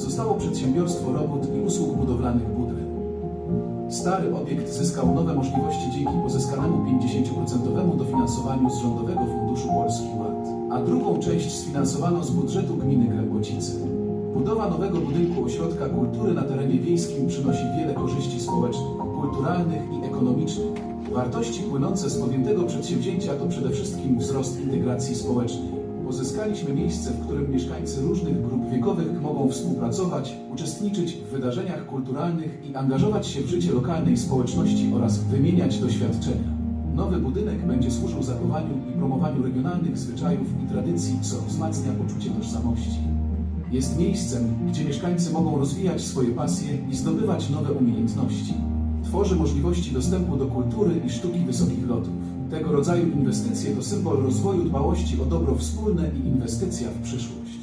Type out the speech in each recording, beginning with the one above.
zostało przedsiębiorstwo robót i usług budowlanych Budry. Stary obiekt zyskał nowe możliwości dzięki pozyskanemu 50% dofinansowaniu z Rządowego Funduszu Polski Ład, a drugą część sfinansowano z budżetu gminy Grębocice. Budowa nowego budynku ośrodka kultury na terenie wiejskim przynosi wiele korzyści społecznych, kulturalnych i ekonomicznych. Wartości płynące z podjętego przedsięwzięcia to przede wszystkim wzrost integracji społecznej. Pozyskaliśmy miejsce, w którym mieszkańcy różnych grup wiekowych mogą współpracować, uczestniczyć w wydarzeniach kulturalnych i angażować się w życie lokalnej społeczności oraz wymieniać doświadczenia. Nowy budynek będzie służył zachowaniu i promowaniu regionalnych zwyczajów i tradycji, co wzmacnia poczucie tożsamości. Jest miejscem, gdzie mieszkańcy mogą rozwijać swoje pasje i zdobywać nowe umiejętności. Tworzy możliwości dostępu do kultury i sztuki wysokich lotów. Tego rodzaju inwestycje to symbol rozwoju dbałości o dobro wspólne i inwestycja w przyszłość.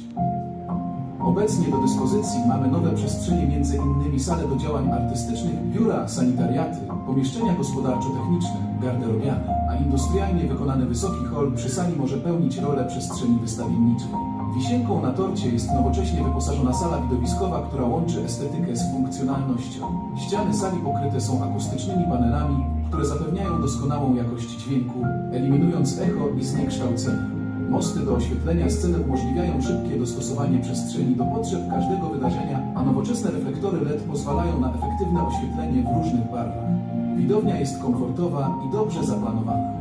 Obecnie do dyspozycji mamy nowe przestrzenie, między innymi sale do działań artystycznych, biura, sanitariaty, pomieszczenia gospodarczo-techniczne, garderobiane, a industrialnie wykonany wysoki hol przy sali może pełnić rolę przestrzeni wystawienniczej. Wisienką na torcie jest nowocześnie wyposażona sala widowiskowa, która łączy estetykę z funkcjonalnością. Ściany sali pokryte są akustycznymi panelami, które zapewniają doskonałą jakość dźwięku, eliminując echo i zniekształcenie. Mosty do oświetlenia sceny umożliwiają szybkie dostosowanie przestrzeni do potrzeb każdego wydarzenia, a nowoczesne reflektory LED pozwalają na efektywne oświetlenie w różnych barwach. Widownia jest komfortowa i dobrze zaplanowana.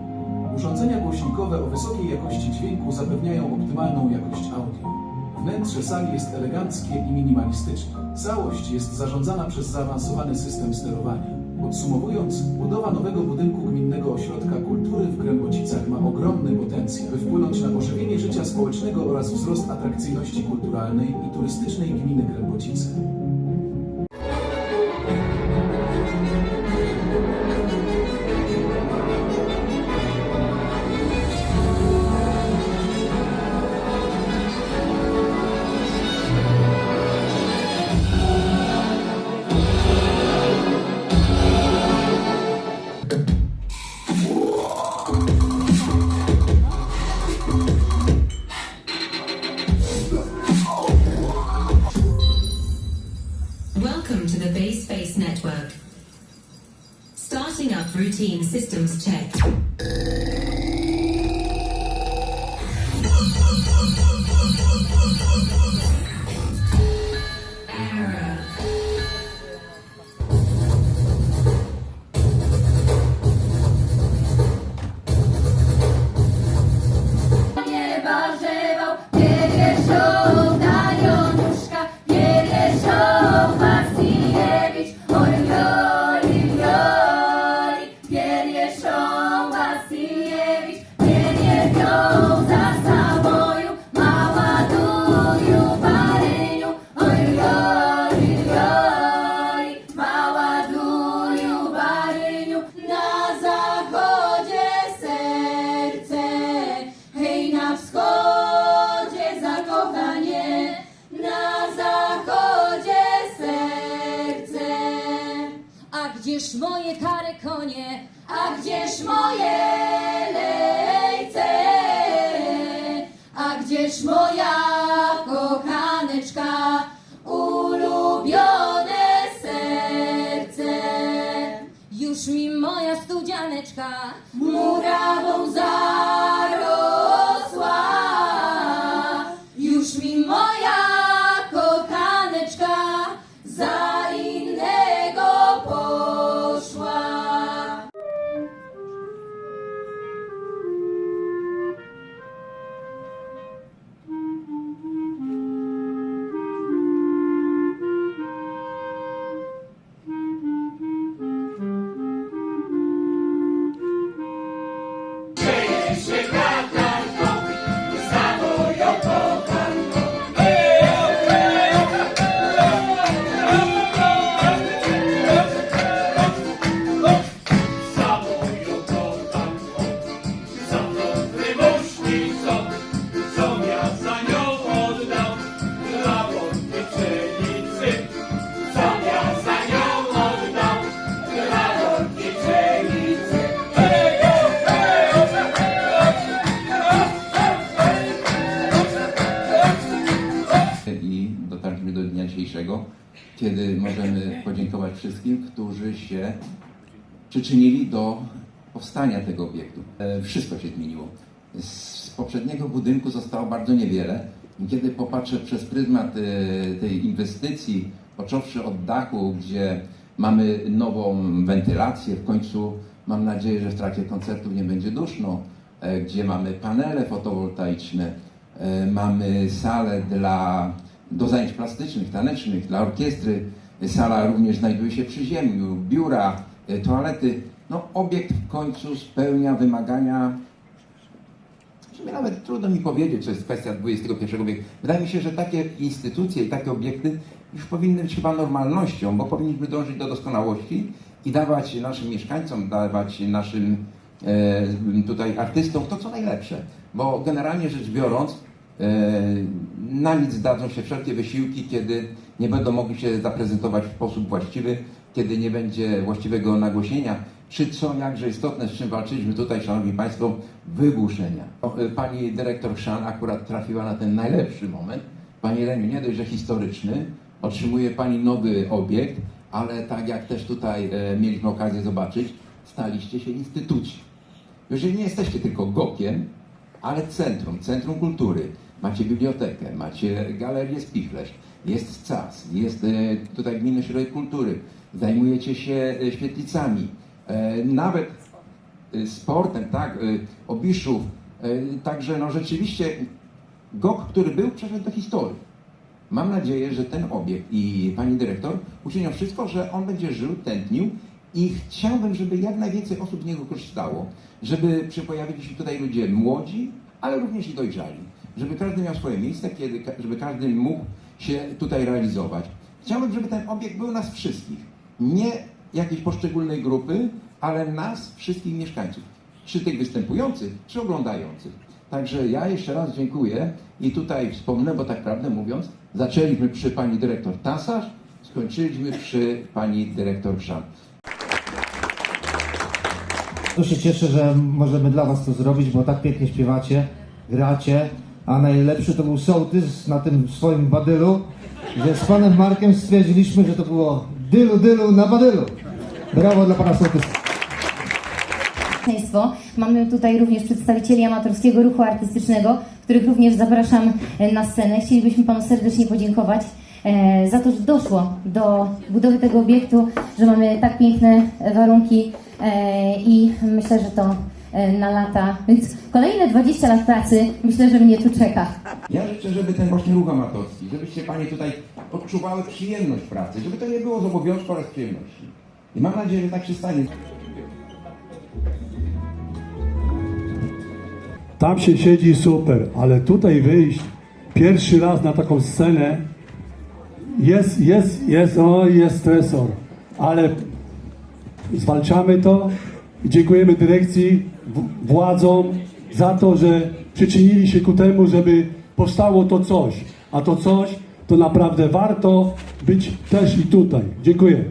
Urządzenia głośnikowe o wysokiej jakości dźwięku zapewniają optymalną jakość audio. Wnętrze sali jest eleganckie i minimalistyczne. Całość jest zarządzana przez zaawansowany system sterowania. Podsumowując, budowa nowego budynku Gminnego Ośrodka Kultury w Grębocicach ma ogromny potencjał, by wpłynąć na pożywienie życia społecznego oraz wzrost atrakcyjności kulturalnej i turystycznej gminy Grębocice. Routine systems check. Gdzież moje kare konie, a gdzież moje lejce, a gdzież moja kochaneczka, ulubione serce. Już mi moja studzianeczka murawą zarosła. Kiedy możemy podziękować wszystkim, którzy się przyczynili do powstania tego obiektu. E, Wszystko się zmieniło. Z poprzedniego budynku zostało bardzo niewiele. Kiedy popatrzę przez pryzmat e, tej inwestycji, począwszy od dachu, gdzie mamy nową wentylację, w końcu mam nadzieję, że w trakcie koncertów nie będzie duszno, e, gdzie mamy panele fotowoltaiczne, mamy salę dla, do zajęć plastycznych, tanecznych, dla orkiestry. Sala również znajduje się przy ziemiu, biura, e, toalety. No, obiekt w końcu spełnia wymagania nawet trudno mi powiedzieć, co jest kwestia XXI wieku. Wydaje mi się, że takie instytucje i takie obiekty już powinny być chyba normalnością, bo powinniśmy dążyć do doskonałości i dawać naszym mieszkańcom, dawać naszym e, tutaj artystom to, co najlepsze. Bo generalnie rzecz biorąc, e, na nic zdadzą się wszelkie wysiłki, kiedy nie będą mogli się zaprezentować w sposób właściwy, kiedy nie będzie właściwego nagłośnienia, czy co jakże istotne, z czym walczyliśmy tutaj, Szanowni Państwo, wygłuszenia. Y, Pani dyrektor Chrzan akurat trafiła na ten najlepszy moment. Pani Reniu, nie dość, że historyczny, otrzymuje Pani nowy obiekt, ale tak jak też tutaj e, mieliśmy okazję zobaczyć, staliście się instytucją. Jeżeli nie jesteście tylko gokiem, ale centrum, centrum kultury. Macie bibliotekę, macie galerię Spichlerz, jest CAS, jest e, tutaj Gminny Ośrodek Kultury, zajmujecie się e, świetlicami, e, nawet sportem, tak, Obiszów. Także no rzeczywiście GOK, który był, przeszedł do historii. Mam nadzieję, że ten obiekt i pani dyrektor uczynią wszystko, że on będzie żył, tętnił i chciałbym, żeby jak najwięcej osób z niego korzystało, żeby pojawili się tutaj ludzie młodzi, ale również i dojrzali, żeby każdy miał swoje miejsce, kiedy, żeby każdy mógł się tutaj realizować. Chciałbym, żeby ten obiekt był nas wszystkich, nie jakiejś poszczególnej grupy, ale nas, wszystkich mieszkańców, czy tych występujących, czy oglądających. Także ja jeszcze raz dziękuję i tutaj wspomnę, bo tak prawdę mówiąc, zaczęliśmy przy pani dyrektor Tasarz, skończyliśmy przy pani dyrektor Chrzan. Bardzo się cieszę, że możemy dla Was to zrobić, bo tak pięknie śpiewacie, gracie, a najlepszy to był sołtys na tym swoim badylu, że z panem Markiem stwierdziliśmy, że to było dylu dylu na badylu. Brawo dla pana sołtysa. Mamy tutaj również przedstawicieli amatorskiego ruchu artystycznego, których również zapraszam na scenę. Chcielibyśmy Panu serdecznie podziękować e, za to, że doszło do budowy tego obiektu, że mamy tak piękne warunki e, i myślę, że to na lata. Więc kolejne 20 lat pracy myślę, że mnie tu czeka. Ja życzę, żeby ten właśnie ruch amatorski, żebyście Panie tutaj odczuwały przyjemność pracy, żeby to nie było z obowiązku oraz przyjemności. I mam nadzieję, że tak się stanie. Tam się siedzi super, ale tutaj wyjść pierwszy raz na taką scenę jest, jest, jest, o, jest stresor, ale zwalczamy to i dziękujemy dyrekcji, władzom za to, że przyczynili się ku temu, żeby powstało to coś, a to coś to naprawdę warto być też i tutaj. Dziękuję.